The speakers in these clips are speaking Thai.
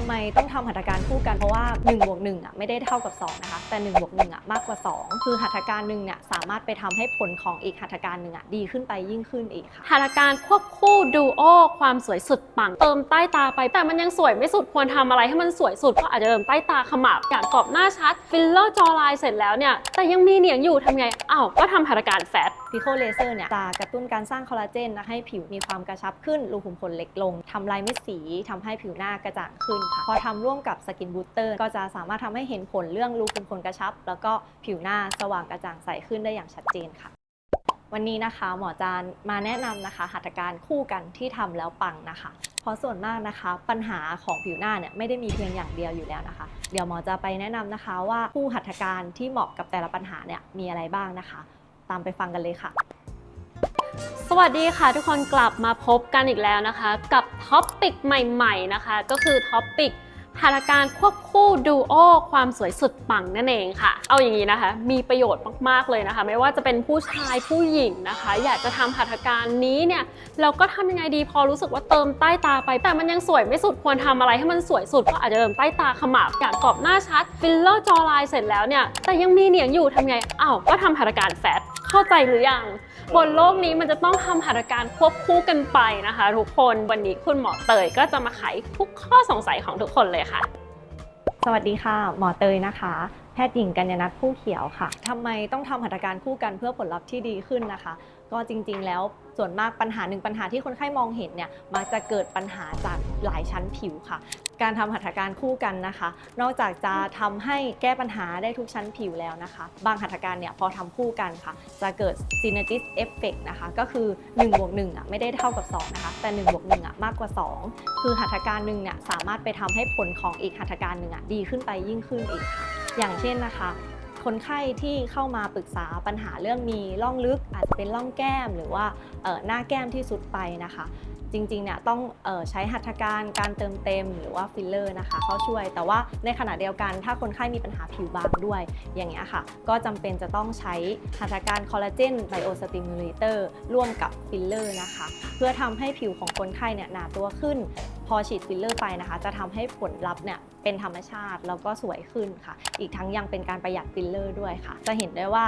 ำไมต้องทำหัตถการคู่กันเพราะว่า1บวก1อะไม่ได้เท่ากับ 2 นะคะ แต่1บวก1อะมากกว่า 2 คือหัตถการหนึ่งเนี่ยสามารถไปทำให้ผลของอีกหัตถการหนึ่งอะดีขึ้นไปยิ่งขึ้นอีกค่ะ หัตถการควบคู่ดูโอความสวยสุดปัง เติมใต้ตาไป แต่มันยังสวยไม่สุดควรทำอะไรให้มันสวยสุดก็อาจจะเติมใต้ตาขมับอยางกรอบหน้าชัดฟิลเลอร์จอไลน์เสร็จแล้วเนี่ยแต่ยังมีเหนียงอยู่ทำไงอ้าวก็ทำหัตถการแฟต พิโคเลเซอร์เนี่ยจะกระตุ้นการสร้างคอลลาเจนนะให้ผิวมีความกระชับขึ้น รูขุมขนเล็กลงทำลายเม็ดสีทำให้ผิวหน้ากระจ่างขึ้นค่ะ พอทำร่วมกับสกินบูสเตอร์ก็จะสามารถทำให้เห็นผลเรื่องรูขุมขนกระชับ แล้วก็ผิวหน้าสว่างกระจ่างใสขึ้นได้อย่างชัดเจนค่ะวันนี้นะคะหมอจานมาแนะนำนะคะหัตถการคู่กันที่ทำแล้วปังนะคะ เพราะส่วนมากนะคะปัญหาของผิวหน้าเนี่ยไม่ได้มีเพียงอย่างเดียวอยู่แล้วนะคะ เดี๋ยวหมอจะไปแนะนำนะคะว่าคู่หัตถการที่เหมาะกับแต่ละปัญหาเนี่ยมีอะไรบ้างนะคะ ตามไปฟังกันเลยค่ะ สวัสดีค่ะ ทุกคนกลับมาพบกันอีกแล้วนะคะ กับท็อปปิกใหม่ๆนะคะ ก็คือท็อปปิกหัตถการควบคู่ดูโอความสวยสุดปังนั่นเองค่ะ เอาอย่างนี้นะคะ มีประโยชน์มากๆเลยนะคะ ไม่ว่าจะเป็นผู้ชายผู้หญิงนะคะ อยากจะทำหัตถการนี้เนี่ยเราก็ทำยังไงดีพอรู้สึกว่าเติมใต้ตาไป แต่มันยังสวยไม่สุดควรทำอะไรให้มันสวยสุดก็อาจจะเติมใต้ตาขมับอยางกรอบหน้าชัดฟิลเลอร์จอไลน์เสร็จแล้วเนี่ยแต่ยังมีเหนียงอยู่ทำไงอ้าวก็ทำหัตถการแฟต เข้าใจหรือยังบนโลกนี้มันจะต้องทำหัตถการควบคู่กันไปนะคะ ทุกคนวันนี้คุณหมอเตยก็จะมาไขทุกข้อสงสัยของทุกคนเลยค่ะ สวัสดีค่ะ หมอเตยนะคะ แพทย์หญิงกัญญนัทผู้เขียวค่ะทำไมต้องทำหัตถการคู่กันเพื่อผลลัพธ์ที่ดีขึ้นนะคะ ก็จริงๆ แล้วส่วนมากปัญหาหนึ่งปัญหาที่คนไข้มองเห็นเนี่ยมักจะเกิดปัญหาจากหลายชั้นผิวค่ะ การทำหัตถการคู่กันนะคะ นอกจากจะทำให้แก้ปัญหาได้ทุกชั้นผิวแล้วนะคะ บางหัตถการเนี่ยพอทำคู่กันค่ะ จะเกิด synergist effect นะคะ ก็คือ1บวก1อะไม่ได้เท่ากับ 2 นะคะ แต่1บวก1อะมากกว่า 2 คือหัตถการหนึ่งเนี่ยสามารถไปทำให้ผลของอีกหัตถการหนึ่งอะดีขึ้นไปยิ่งขึ้นอีกค่ะ อย่างเช่นนะคะคนไข้ที่เข้ามาปรึกษาปัญหาเรื่องมีร่องลึกอาจจะเป็นร่องแก้มหรือว่าออหน้าแก้มที่สุดไปนะคะ จริงๆเนี่ยต้องออใช้หัตถการการเติมเต็มหรือว่าฟิลเลอร์นะคะเข้าช่วย แต่ว่าในขณะเดียวกันถ้าคนไข้มีปัญหาผิวบางด้วยอย่างเงี้ยค่ะ ก็จำเป็นจะต้องใช้หัตถการคอลลาเจนไบโอสติมูลเลเตอร์ร่วมกับฟิลเลอร์นะคะ เพื่อทำให้ผิวของคนไข้เนี่ยหนาตัวขึ้น อฉีดฟิลเลอร์ไปนะคะ จะทำให้ผลลัพธ์เนี่ยเป็นธรรมชาติแล้วก็สวยขึ้นค่ะ อีกทั้งยังเป็นการประหยัดฟิลเลอร์ด้วยค่ะ จะเห็นได้ว่า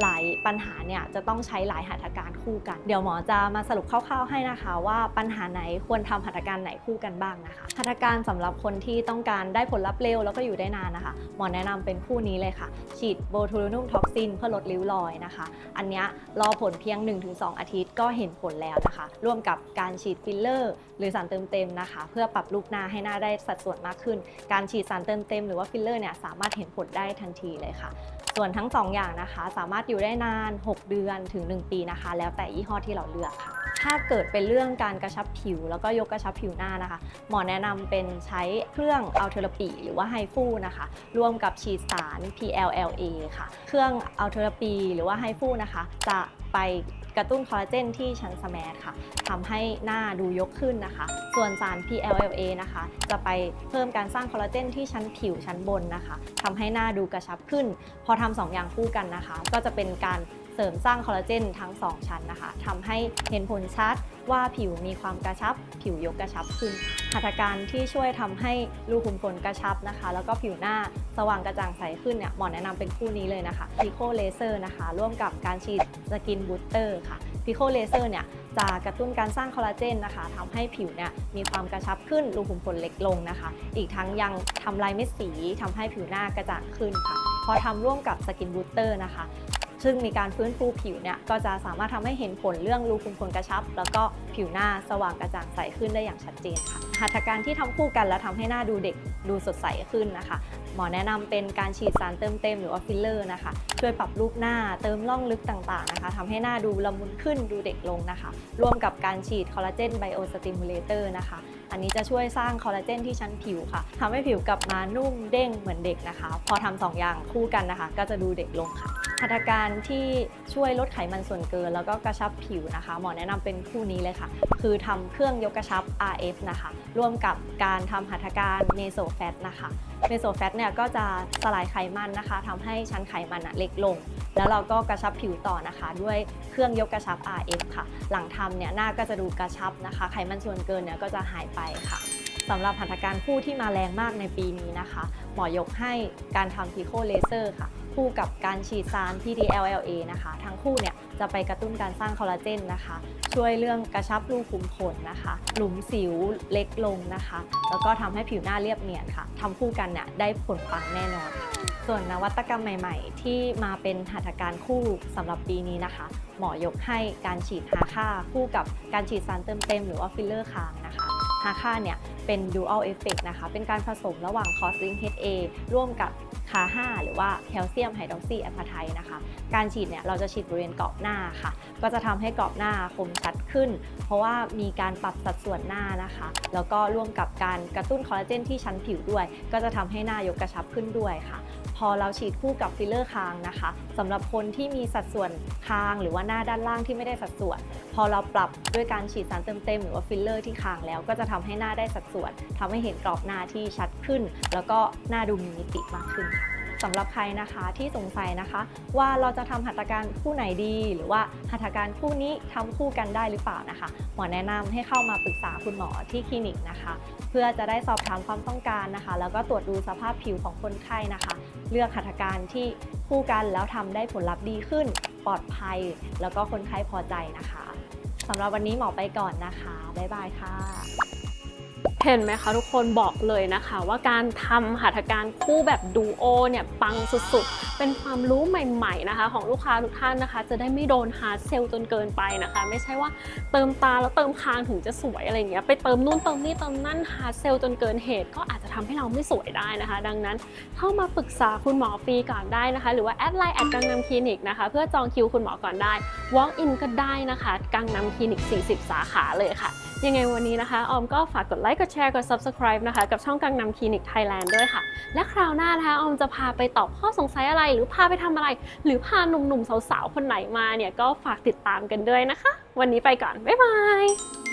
หลายปัญหาเนี่ยจะต้องใช้หลายหัตถการคู่กัน เดี๋ยวหมอจะมาสรุปคร่าวๆให้นะคะ ว่าปัญหาไหนควรทำหัตถการไหนคู่กันบ้างนะคะหัตถการสำหรับคนที่ต้องการได้ผลลัพธ์เร็วแล้วก็อยู่ได้นานนะคะ หมอแนะนำเป็นคู่นี้เลยค่ะ ฉีดโบทูลินุมท็อกซินเพื่อลดริ้วรอยนะคะ อันนี้รอผลเพียง 1-2 อาทิตย์ก็เห็นผลแล้วนะคะ ร่วมกับการฉีดฟิลเลอร์ หรือสารเติมเต็มนะคะเพื่อปรับรูปหน้าให้หน้าได้สัดส่วนมากขึ้น การฉีดสารเติมเต็มหรือว่าฟิลเลอร์เนี่ยสามารถเห็นผลได้ทันทีเลยค่ะ ส่วนทั้ง 2 อย่างนะคะ สามารถอยู่ได้นาน 6 เดือนถึง 1 ปีนะคะ แล้วแต่ยี่ห้อที่เราเลือกค่ะถ้าเกิดเป็นเรื่องการกระชับผิว แล้วก็ยกกระชับผิวหน้านะคะ หมอแนะนำเป็นใช้เครื่องอัลเทอร์ปีหรือว่าไฮฟูนะคะ ร่วมกับฉีดสาร PLLA ค่ะ เครื่องอัลเทอร์ปีหรือว่าไฮฟูนะคะ จะไป กระตุ้นคอลลาเจนที่ชั้นสแมทค่ะทำให้หน้าดูยกขึ้นนะคะ ส่วนสาร PLLA นะคะ จะไปเพิ่มการสร้างคอลลาเจนที่ชั้นผิวชั้นบนนะคะทำให้หน้าดูกระชับขึ้น พอทำสองอย่างคู่กันนะคะ ก็จะเป็นการ เสริมสร้างคอลลาเจนทั้ง 2 ชั้นนะคะทำให้เห็นผลชัดว่าผิวมีความกระชับ ผิวยกกระชับขึ้น หัตถการที่ช่วยทำให้รูขุมขนกระชับนะคะ แล้วก็ผิวหน้าสว่างกระจ่างใสขึ้นเนี่ยหมอแนะนำเป็นคู่นี้เลยนะคะพิโคเลเซอร์นะคะ ร่วมกับการฉีดสกินบูสเตอร์ค่ะพิโคเลเซอร์เนี่ยจะกระตุ้นการสร้างคอลลาเจนนะคะทำให้ผิวเนี่ยมีความกระชับขึ้น รูขุมขนเล็กลงนะคะ อีกทั้งยังทำลายเม็ดสีทำให้ผิวหน้ากระจ่างขึ้นค่ะ พอทำร่วมกับสกินบูสเตอร์นะคะ ซึ่งมีการฟื้นฟูผิวเนี่ยก็จะสามารถทำให้เห็นผลเรื่องรูขุมขนกระชับ แล้วก็ผิวหน้าสว่างกระจ่างใสขึ้นได้อย่างชัดเจนค่ะหัตถการที่ทำคู่กันแล้วทำให้หน้าดูเด็กดูสดใสขึ้นนะคะ หมอแนะนำเป็นการฉีดสารเติมเต็มหรือว่าฟิลเลอร์นะคะ ช่วยปรับรูปหน้าเติมร่องลึกต่างๆนะคะทำให้หน้าดูละมุนขึ้นดูเด็กลงนะคะ ร่วมกับการฉีดคอลลาเจนไบโอสติมูลเลเตอร์นะคะ อันนี้จะช่วยสร้างคอลลาเจนที่ชั้นผิวค่ะทำให้ผิวกลับมานุ่มเด้งเหมือนเด็กนะคะ พอทำสองอย่างคู่กันนะคะ ก็จะดูเด็กลงค่ะหัตถการที่ช่วยลดไขมันส่วนเกิน แล้วก็กระชับผิวนะคะ หมอแนะนำเป็นคู่นี้เลยค่ะ คือทำเครื่องยกกระชับ RF นะคะ ร่วมกับการทำหัตถการเมโซแฟตนะคะเมโซแฟตเนี่ยก็จะสลายไขมันนะคะทำให้ชั้นไขมันเล็กลง แล้วเราก็กระชับผิวต่อนะคะ ด้วยเครื่องยกกระชับ RF ค่ะ หลังทำเนี่ยหน้าก็จะดูกระชับนะคะ ไขมันส่วนเกินเนี่ยก็จะหายไปค่ะสำหรับหัตถการคู่ที่มาแรงมากในปีนี้นะคะ หมอยกให้การทำพิโคเลเซอร์ค่ะ คู่กับการฉีดสาร PDLLA นะคะ ทั้งคู่เนี่ยจะไปกระตุ้นการสร้างคอลลาเจนนะคะ ช่วยเรื่องกระชับรูขุมขนนะคะ หลุมสิวเล็กลงนะคะ แล้วก็ทำให้ผิวหน้าเรียบเนียนค่ะทำคู่กันเนี่ยได้ผลปังแน่นอนค่ะส่วนนวัตกรรมใหม่ๆ ที่มาเป็นหัตถการคู่สำหรับปีนี้นะคะ หมอยกให้การฉีดฮาค่าคู่กับการฉีดสารเติมเต็มหรือว่าฟิลเลอร์คางนะคะ ฮาค่าเนี่ยเป็น dual effect นะคะ เป็นการผสมระหว่าง cosling HA ร่วมกับคา5หรือว่าแคลเซียมไฮดรอกซีแอปไทนะคะ การฉีดเนี่ยเราจะฉีดบริเวณกรอบหน้าค่ะ ก็จะทำให้กรอบหน้าคมชัดขึ้น เพราะว่ามีการปรับสัดส่วนหน้านะคะ แล้วก็ร่วมกับการกระตุ้นคอลลาเจนที่ชั้นผิวด้วย ก็จะทำให้หน้ายกกระชับขึ้นด้วยค่ะ พอเราฉีดคู่กับฟิลเลอร์คางนะคะสำหรับคนที่มีสัดส่วนคางหรือว่าหน้าด้านล่างที่ไม่ได้สัดส่วน พอเราปรับด้วยการฉีดสารเติมเต็มหรือว่าฟิลเลอร์ที่คางแล้วก็จะทำให้หน้าได้สัดส่วนทำให้เห็นกรอบหน้าที่ชัดขึ้น แล้วก็หน้าดูมีมิติมากขึ้นค่ะสำหรับใครนะคะที่สงสัยนะคะ ว่าเราจะทำหัตถการคู่ไหนดี หรือว่าหัตถการคู่นี้ทำคู่กันได้หรือเปล่านะคะหมอแนะนำให้เข้ามาปรึกษาคุณหมอที่คลินิกนะคะ เพื่อจะได้สอบถามความต้องการนะคะ แล้วก็ตรวจดูสภาพผิวของคนไข้นะคะ เลือกหัตถการที่คู่กันแล้วทำได้ผลลัพธ์ดีขึ้น ปลอดภัย แล้วก็คนไข้พอใจนะคะ สำหรับวันนี้หมอไปก่อนนะคะ บ๊ายบายค่ะ เห็นไหมคะทุกคนบอกเลยนะคะว่าการทำหัตถการคู่แบบดูโอเนี่ยปังสุดๆ เป็นความรู้ใหม่ๆนะคะ ของลูกค้าทุกท่านนะคะ จะได้ไม่โดนฮาร์ดเซลจนเกินไปนะคะ ไม่ใช่ว่าเติมตาแล้วเติมคางถึงจะสวยอะไรเงี้ยไปเติมนู่นเติมนี่เติมนั่นฮาร์ดเซลจนเกินเหตุ ก็อาจจะทำให้เราไม่สวยได้นะคะ ดังนั้นเข้ามาปรึกษาคุณหมอฟรีก่อนได้นะคะ หรือว่าแอดไลน์แอดกังนำคลินิกนะคะ เพื่อจองคิวคุณหมอก่อนได้ walk in ก็ได้นะคะกังนำคลินิก 40 สาขาเลยค่ะ ยังไงวันนี้นะคะ ออมก็ฝากกดไลค์กดแชร์กด subscribe นะคะ กับช่องกังนำคลินิกไทยแลนด์ด้วยค่ะ และคราวหน้านะคะ ออมจะพาไปตอบข้อสงสัยอะไร หรือพาไปทำอะไร หรือพาหนุ่มๆสาวๆคนไหนมาเนี่ยก็ฝากติดตามกันด้วยนะคะ วันนี้ไปก่อน บ๊ายบาย